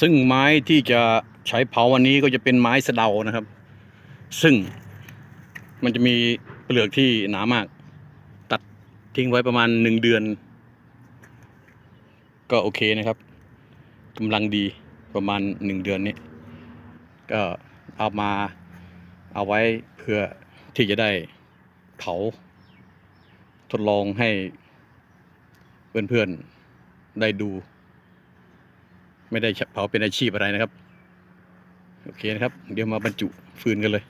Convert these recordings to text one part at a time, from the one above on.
ซึ่งไม้ที่จะใช้เผาวันนี้ก็จะเป็นไม้สะเดานะครับ ซึ่งมันจะมีเปลือกที่หนามาก ตัดทิ้งไว้ประมาณหนึ่งเดือน ก็โอเคนะครับกำลังดีประมาณหนึ่งเดือนนี้ ก็เอามาเอาไว้เพื่อที่จะได้เผา ทดลองให้เพื่อนๆได้ดู ไม่ได้เผาเป็นอาชีพอะไรนะครับ โอเคนะครับ เดี๋ยวมาบรรจุฟืนกันเลย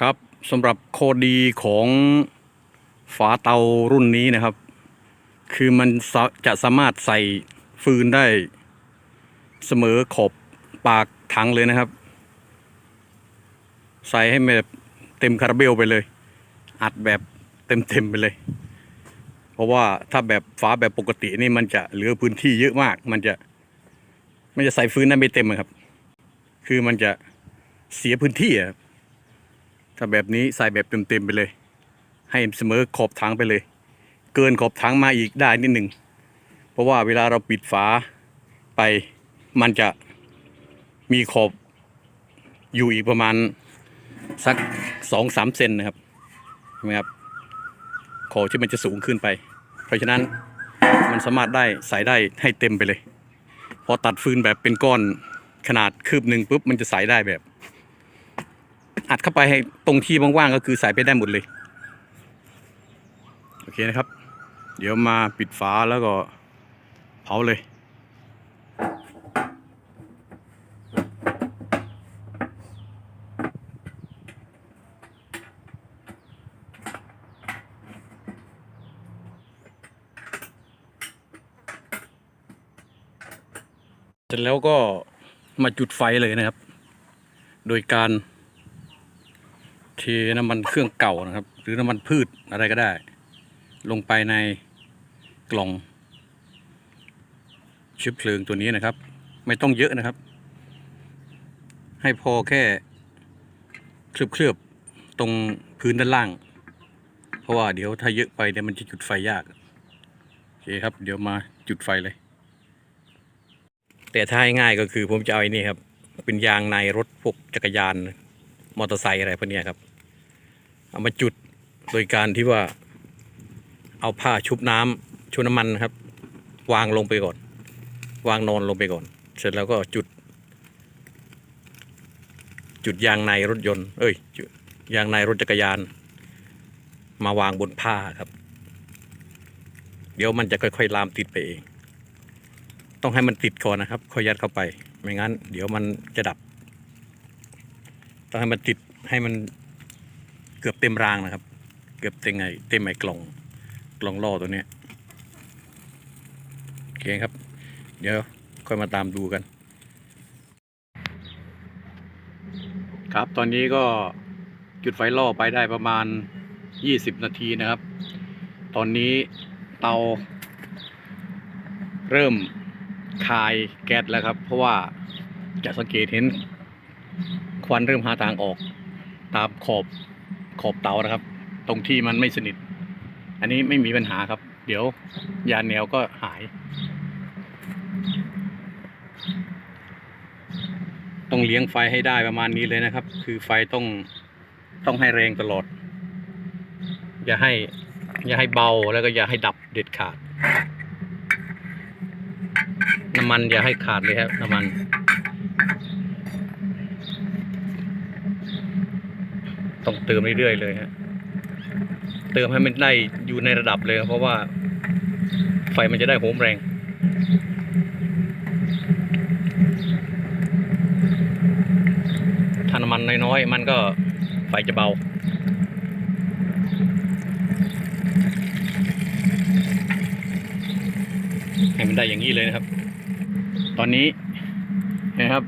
ครับสำหรับข้อดีของ ฝาเตารุ่นนี้นะครับ คือมันจะสามารถใส่ฟืนได้เสมอขอบปากถังเลยนะครับ ใส่ให้แบบเต็มคาราเบลไปเลย อัดแบบเต็มๆไปเลย เพราะว่าถ้าแบบฝาแบบปกตินี่มันจะเหลือพื้นที่เยอะมาก มันจะ มันจะใส่ฟืนได้ไม่เต็มอะครับ คือมันจะเสียพื้นที่อะครับถ้าแบบนี้ใส่แบบเต็มๆไปเลย ให้เสมอขอบถังไปเลย เกินขอบถังมาอีกได้นิดหนึ่งเพราะว่าเวลาเราปิดฝาไปมันจะมีขอบอยู่อีกประมาณสักสองสามเซนนะครับเห็นไหมครับขอบที่มันจะสูงขึ้นไป เพราะฉะนั้นมันสามารถได้ใส่ได้ให้เต็มไปเลย พอตัดฟืนแบบเป็นก้อนขนาดคืบหนึ่งปุ๊บมันจะใส่ได้แบบ อัดเข้าไปให้ตรงที่ว่างๆก็คือใส่ไปได้หมดเลย อเคนะครับ เดี๋ยวมาปิดฝาแล้วก็เผาเลยเสร็จแล้วก็มาจุดไฟเลยนะครับ โดยการเทน้ำมันเครื่องเก่านะครับ หรือน้ำมันพืชอะไรก็ได้ ลงไปในกล่องเชื้อเพลิงตัวนี้นะครับ ไม่ต้องเยอะนะครับ ให้พอแค่เคลือบๆตรงพื้นด้านล่าง เพราะว่าเดี๋ยวถ้าเยอะไปเนี่ยมันจะจุดไฟยากโอเคครับ เดี๋ยวมาจุดไฟเลย แต่ถ้าง่ายก็คือผมจะเอาไอ้นี่ครับ เป็นยางในรถพวกจักรยานมอเตอร์ไซค์อะไรพวกนี้ครับ เอามาจุดโดยการที่ว่า เอาผ้าชุบน้ำชุบน้ำมันครับ วางลงไปก่อน วางนอนลงไปก่อน เสร็จแล้วก็จุด จุดยางในรถยนต์ เอ้ยยางในรถจักรยาน มาวางบนผ้าครับ เดี๋ยวมันจะค่อยๆลามติดไปเอง ต้องให้มันติดก่อนนะครับ ค่อยยัดเข้าไป ไม่งั้น เดี๋ยวมันจะดับ ต้องให้มันติดให้มันเกือบเต็มรางนะครับ เกือบเต็มไงเต็มไอ้กล่อง กล่องล่อตัวเนี้ยโอเคครับ เดี๋ยวค่อยมาตามดูกัน ครับตอนนี้ก็จุดไฟล่อไปได้ประมาณ 20 นาทีนะครับ ตอนนี้เตา เริ่มคายแก๊สแล้วครับ เพราะว่าจะสังเกตเห็น ควันเริ่มหาทางออก ตามขอบขอบเตานะครับ ตรงที่มันไม่สนิท อันนี้ไม่มีปัญหาครับ เดี๋ยวยาแนวก็หาย ต้องเลี้ยงไฟให้ได้ประมาณนี้เลยนะครับ คือไฟต้องต้องให้แรงตลอด อย่าให้ อย่าให้เบาแล้วก็อย่าให้ดับเด็ดขาด น้ำมันอย่าให้ขาดเลยครับน้ำมันต้องเติมเรื่อยๆเลยฮะ เติมให้มันได้อยู่ในระดับเลย เพราะว่าไฟมันจะได้โหมแรงถ้าน้ำมันน้อยๆมันก็ไฟจะเบาให้มันได้อย่างนี้เลยนะครับ ตอนนี้นะครับ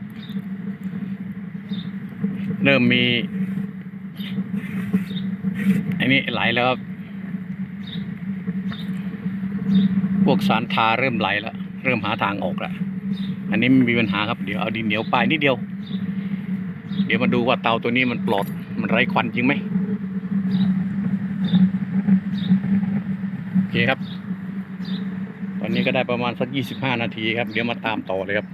เริ่มมี นี้ไหลแล้วครับ พวกสารทาเริ่มไหลแล้ว เริ่มหาทางออกแล้ว อันนี้ไม่มีปัญหาครับ เดี๋ยวเอาดินเหนียวไปนิดเดียว เดี๋ยวมาดูว่าเตาตัวนี้มันปลอด มันไร้ควันจริงไหมโอเคครับ ตอนนี้ก็ได้ประมาณสักยี่สิบห้านาทีครับ เดี๋ยวมาตามต่อเลยครับ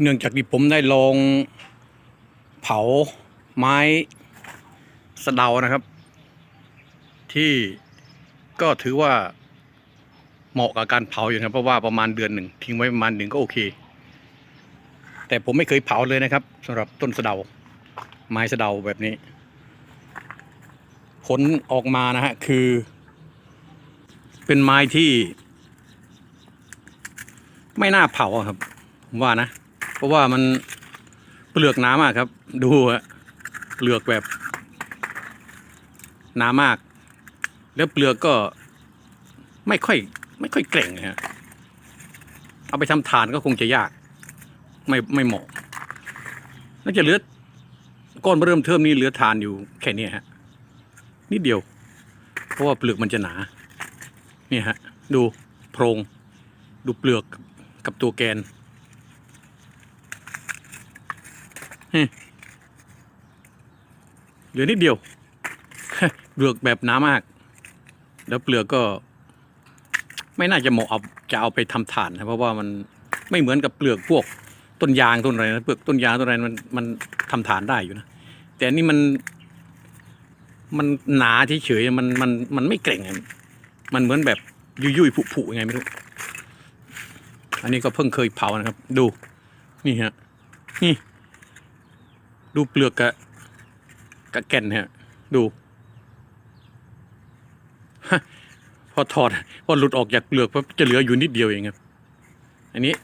เนื่องจากที่ผมได้ลองเผาไม้สะเดานะครับ ที่ก็ถือว่าเหมาะกับการเผาอยู่นะครับเพราะว่าประมาณเดือนหนึ่งทิ้งไว้ประมาณหนึ่งก็โอเค แต่ผมไม่เคยเผาเลยนะครับสำหรับต้นสะเดา ไม้สะเดาแบบนี้ ผลออกมานะฮะคือ เป็นไม้ที่ ไม่น่าเผาครับผมว่านะ ราะว่ามันเปลือกหนามากครับ ดูฮะเปลือกแบบหนามาก แล้วเปลือกก็ไม่ค่อย ไม่ค่อยเกร่งนะฮะเอาไปทำฐานก็คงจะยาก ไม่ไม่เหมาะน่าจะเหลือก้อนเริ่มเทิมนี้เหลือฐานอยู่แค่นี้ฮะนิดเดียว เพราะว่าเปลือกมันจะหนานี่ฮะ ดูโพรง ดูเปลือกกับตัวแกน เหลือนิดเดียว เปลือกแบบหนามาก แล้วเปลือกก็ ไม่น่าจะเหมาะเอาจะเอาไปทำฐานนะเพราะว่ามันไม่เหมือนกับเปลือกพวกต้นยางต้นอะไรนะเปลือกต้นยางต้นอะไรมันมันทำฐานได้อยู่นะแต่นี่มัน มันหนาเฉยๆมันมันมันไม่เกร่งมันเหมือนแบบยุ่ยๆผุๆยังไงไม่รู้อันนี้ก็เพิ่งเคยเผานะครับ ดู นี่ฮะนี่ ดูเปลือกกะกะแก่นฮะดูพอถอดพอหลุดออกจากเปลือกปั๊บจะเหลืออยู่นิดเดียวเองครับ อันนี้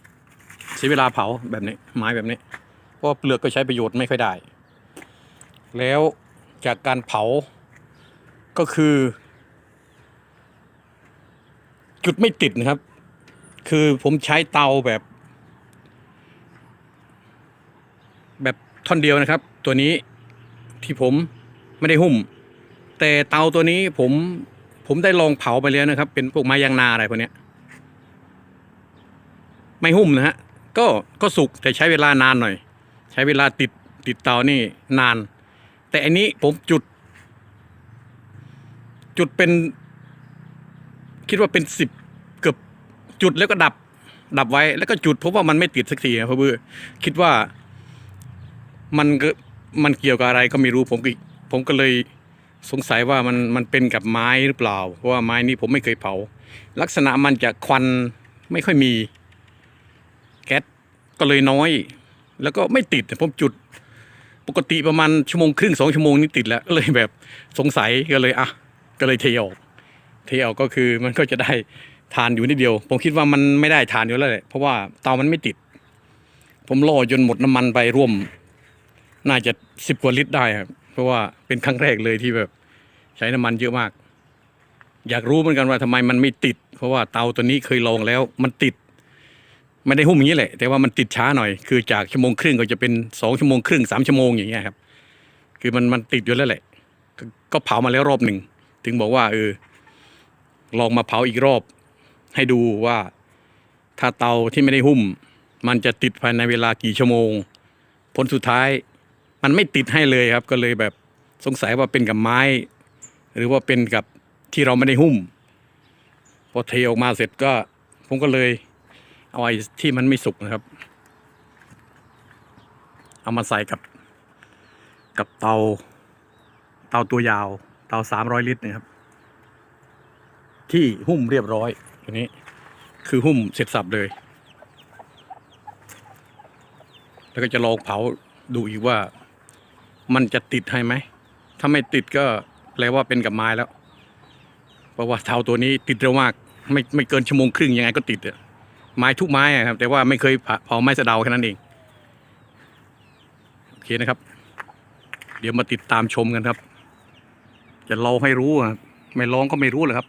ใช้เวลาเผาแบบนี้ไม้แบบนี้ เพราะเปลือกก็ใช้ประโยชน์ไม่ค่อยได้ แล้วจากการเผาก็คือ จุดไม่ติดนะครับ คือผมใช้เตาแบบ แบบ ท่อนเดียวนะครับ ตัวนี้ที่ผมไม่ได้หุ้ม แต่เตาตัวนี้ผมผมได้ลองเผาไปแล้วนะครับ เป็นพวกไม้ยางนาอะไรพวกนี้ไม่หุ้มนะฮะก็ก็สุกแต่ใช้เวลานานหน่อย ใช้เวลาติดติดเตานี่นาน แต่อันนี้ผมจุด จุดเป็นคิดว่าเป็นสิบเกือบจุดแล้วก็ดับ ดับไว้แล้วก็จุดเพราะว่ามันไม่ติดสักทีครับเพราะว่าคิดว่า มันก็มันเกี่ยวกับอะไรก็ไม่รู้ผมก็ผมก็เลยสงสัยว่ามันมันเป็นกับไม้หรือเปล่า เพราะว่าไม้นี้ผมไม่เคยเผา ลักษณะมันจะควันไม่ค่อยมี แก๊สก็เลยน้อย แล้วก็ไม่ติดผมจุด ปกติประมาณชั่วโมงครึ่งสองชั่วโมงนี่ติดแล้วก็เลยแบบสงสัยก็เลยอะก็เลยเทออกเทออกก็คือมันก็จะได้ทานอยู่นิดเดียว ผมคิดว่ามันไม่ได้ทานอยู่แล้วแหละเพราะว่าเตามันไม่ติด ผมรอจนหมดน้ำมันไปร่วม น่าจะสิบกว่าลิตรได้ครับ เพราะว่าเป็นครั้งแรกเลยที่แบบ ใช้น้ำมันเยอะมาก อยากรู้เหมือนกันว่าทำไมมันไม่ติด เพราะว่าเตาตัวนี้เคยลองแล้ว มันติดไม่ได้หุ้มอย่างนี้แหละ แต่ว่ามันติดช้าหน่อย คือจากชั่วโมงครึ่งก็จะเป็นสองชั่วโมงครึ่งสามชั่วโมงอย่างเงี้ยครับ คือมันมันติดอยู่แล้วแหละ ก็ก็เผามาแล้วรอบหนึ่ง ถึงบอกว่าเออ ลองมาเผาอีกรอบ ให้ดูว่าถ้าเตาที่ไม่ได้หุ้ม มันจะติดภายในเวลากี่ชั่วโมง ผลสุดท้าย มันไม่ติดให้เลยครับ ก็เลยแบบสงสัยว่าเป็นกับไม้ หรือว่าเป็นกับที่เราไม่ได้หุ้ม พอเทออกมาเสร็จก็ ผมก็เลยเอาไอ้ที่มันไม่สุกนะครับ เอามาใส่กับกับเตา เตาตัวยาว เตาสามร้อยลิตรนะครับ ที่หุ้มเรียบร้อยตัวนี้ คือหุ้มเสร็จสับเลย แล้วก็จะลองเผาดูอีกว่า มันจะติดให้ไหม ถ้าไม่ติดก็แปลว่าเป็นกับไม้แล้ว เพราะว่าเตาตัวนี้ติดเร็วมาก ไม่ไม่เกินชั่วโมงครึ่งยังไงก็ติดอะไม้ทุกไม้ครับ แต่ว่าไม่เคยเผาไม้สะเดาแค่นั้นเอง โอเคนะครับ เดี๋ยวมาติดตามชมกันครับ จะลองให้รู้อะไม่ลองก็ไม่รู้เลยครับ